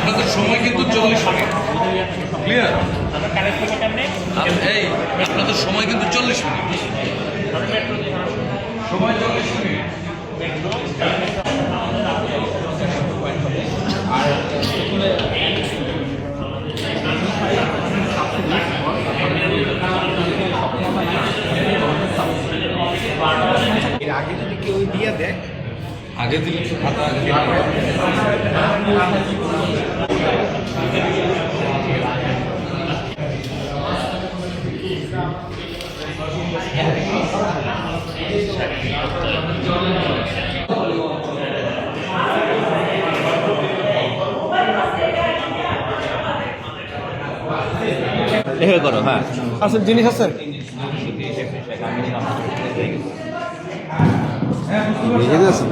আপনাদের সময় কিন্তু চল্লিশ মিনিট। ক্লিয়ার এই আপনাদের সময় কিন্তু চল্লিশ মিনিট। সময় চল্লিশ মিনিট। আগে যদি কেউ দিয়ে দেয় আগে দিলে খাতা এভাবে করো হ্যাঁ আচ্ছা জিনিস আছে বুঝে গেছে